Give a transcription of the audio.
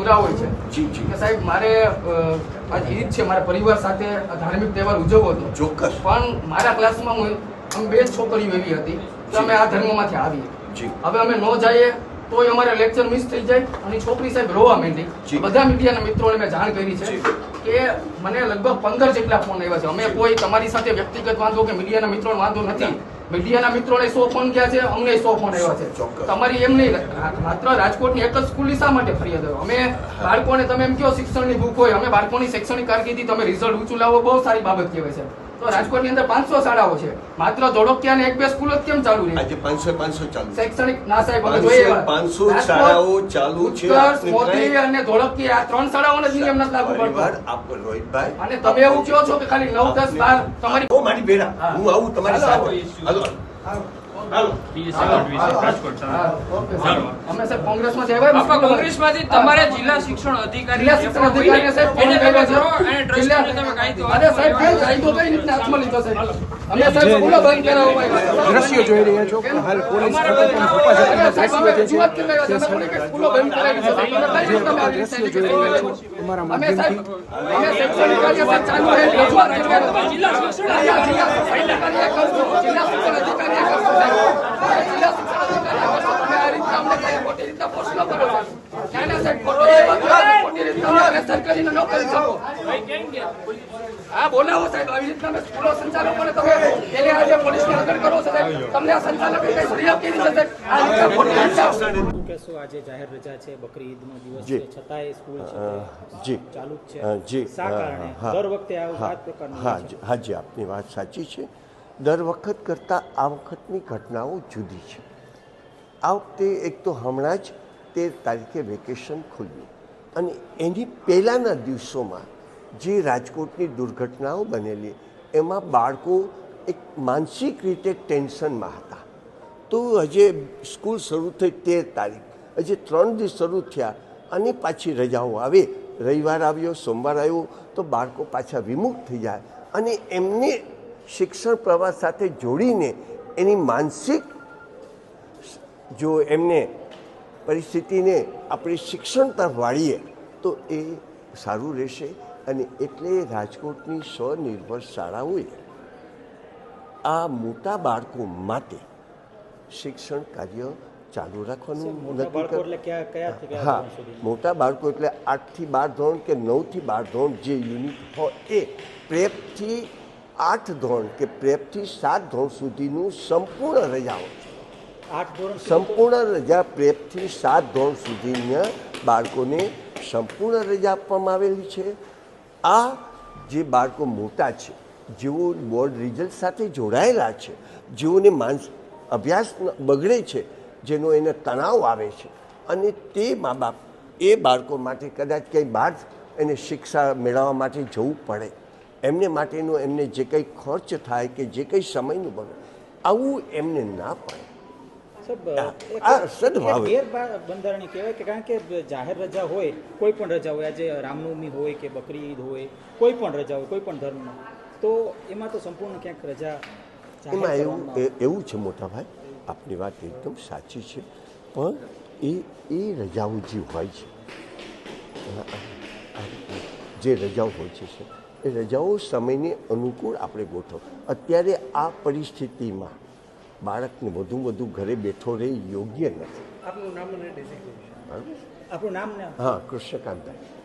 પુરાવો છે. કે સાહેબ મારે આજ ઈદ છે મારા પરિવાર સાથે ધાર્મિક તહેવાર ઉજવવો હતો. ચોક્કસ. પણ મારા ક્લાસમાં હું અમે બે છોકરીઓ એવી હતી કે અમે આ ધર્મમાંથી આવીએ. જી. હવે અમે ન જઈએ તો અમારે લેક્ચર મિસ થઈ જાય અને છોકરી સાહેબ રોવા માંડી. બધા મીડિયાના મિત્રોને મેં જાણ કરી છે કે મને લગભગ પંદર જેટલા ફોન આવ્યા છે. અમે કોઈ તમારી સાથે વ્યક્તિગત વાંધો કે મીડિયાના મિત્રો વાંધો નથી. મીડિયાના મિત્રોને સો ફોન ગયા છે અમને સો ફોન આવ્યા છે. તમારી એમ નહીં માત્ર રાજકોટની એક જ સ્કૂલની શા માટે ફરિયાદ આવ્યો? અમે બાળકોને તમે એમ કહો શિક્ષણની ભૂખ હોય અમે બાળકોની શૈક્ષણિક કારકિર્દી તમે રિઝલ્ટ ઊંચું લાવો બહુ સારી બાબત કહેવાય છે. તો રાજકોટની અંદર પાંચસો શાળાઓ છે. માત્ર ધોળકિયા ને એક બે સ્કૂલ જ કેમ ચાલુ રહી? આજે પાંચસો પાંચસો ચાલુ શૈક્ષણિક ના સાહેબ અમે જોઈએ. પાંચસો શાળાઓ ચાલુ છે. મોદી અને ધોળકિયા આ ત્રણ શાળાઓને જ નિયમ નથી લાગુ પડતો. આપ રોહિતભાઈ અને તમે એવું કહો છો કે ખાલી નવ દસ બાર તમારી મારી બેરા હું. આવું તમારી સાથે. હાલો કોંગ્રેસમાંથી તમારે જિલ્લા શિક્ષણ અધિકારી દ્રશ્યો જોઈ રહ્યા છો કે હાલ પોલીસ દ્રશ્યો આવ્યા છે. અમે થોડી કઈ સ્કૂલો બંધ કરાવી છે. તમે કઈ રીતના મારી રીતે દ્રશ્યો જોઈ રહ્યા છો અમારા અમે સાહેબ માધ્યમથી અમે શૈક્ષણિક કાર્ય સાહેબ ચાલુ છે રજૂઆત કરવા આવ્યા. જિલ્લા શિક્ષણ અધિકારીએ કરશો. જિલ્લા શિક્ષણ અધિકારીએ કરશો સાહેબ. જિલ્લા શિક્ષણ અધિકારીએ કરશો. તમે આ રીતના અમને કઈ ખોટી રીતના પ્રશ્નો કરો છો. ના, ના, સાહેબ, ખોટી એ વાત નથી. ખોટી પ્રેશર કરીને ન કરી. શકો. હા બોલાવો સાહેબ. આવી રીતના અમે સ્કૂલો સંચાલકોને તમે એને આજે પોલીસને અગર કરો છો સાહેબ. તમને આ સંચાલક કઈ ફરિયાદ કરી છે સાહેબ? આજે જાહેર રજા છે બકરી ઈદનો દિવસ છે છતાંય સ્કૂલ છે ચાલુ છે. જી. શા કારણે? હા. દર વખતે આ જ પ્રકારનું હા હા જી આપની વાત સાચી છે. દર વખત કરતાં આ વખતની ઘટનાઓ જુદી છે. આ વખતે એક તો હમણાં જ તેર તારીખે વેકેશન ખુલ્યું. અને એની પહેલાંના દિવસોમાં જે રાજકોટની દુર્ઘટનાઓ બનેલી, એમાં બાળકો એક માનસિક રીતે ટેન્શનમાં હતા. તો હજે સ્કૂલ શરૂ થઈ તેર તારીખ, હજી ત્રણ દિવસ શરૂ થયા અને પાછી રજાઓ આવે. રવિવાર આવ્યો, સોમવાર આવ્યો, તો બાળકો પાછા વિમુખ થઈ જાય અને એમને શિક્ષણ પ્રવાસ સાથે જોડીને એની માનસિક જો એમને પરિસ્થિતિને આપણે શિક્ષણ તરફ વાળીએ તો એ સારું રહેશે અને એટલે રાજકોટની સ્વનિર્ભર શાળાઓએ આ મોટા બાળકો માટે શિક્ષણ કાર્ય ચાલુ રાખવાનું નક્કી હા મોટા બાળકો એટલે આઠથી બાર ધોરણ કે નવથી બાર ધોરણ જે યુનિટ હોય એ પ્રેપથી આઠ ધોરણ કે પ્રેપથી સાત ધોરણ સુધીનું સંપૂર્ણ રજાઓ છે સંપૂર્ણ રજા પ્રેપથી સાત ધોરણ સુધીના બાળકોને સંપૂર્ણ રજા આપવામાં આવેલી છે. આ જે બાળકો મોટા છે, જેઓ બોર્ડ રિઝલ્ટ સાથે જોડાયેલા છે, જેઓને માનસ અભ્યાસ બગડે છે, જેનો એને તણાવ આવે છે અને તે મા બાપ એ બાળકો માટે કદાચ કંઈ બહાર એને શિક્ષા મેળવવા માટે જવું પડે. એમને માટેનો એમને જે કંઈ ખર્ચ થાય કે જે કંઈ સમયનું બને આવું એમને ના પડે. ગેરબંધારણીય કહેવાય કે કારણ કે જાહેર રજા હોય કોઈ પણ રજા હોય આજે રામનવમી હોય કે બકરી ઈદ હોય કોઈ પણ રજા હોય કોઈ પણ ધર્મનો તો એમાં તો સંપૂર્ણ ક્યાંક રજા એમાં એવું. એવું છે મોટા ભાઈ આપની વાત એકદમ સાચી છે પણ એ એ રજાઓ જે હોય છે જે રજાઓ હોય છે એ રજાઓ સમયને અનુકૂળ આપણે ગોઠવ અત્યારે આ પરિસ્થિતિમાં બાળકને વધુ વધુ ઘરે બેઠો રહે યોગ્ય નથી. આપનું નામ હા? કૃષ્ણકાંતભાઈ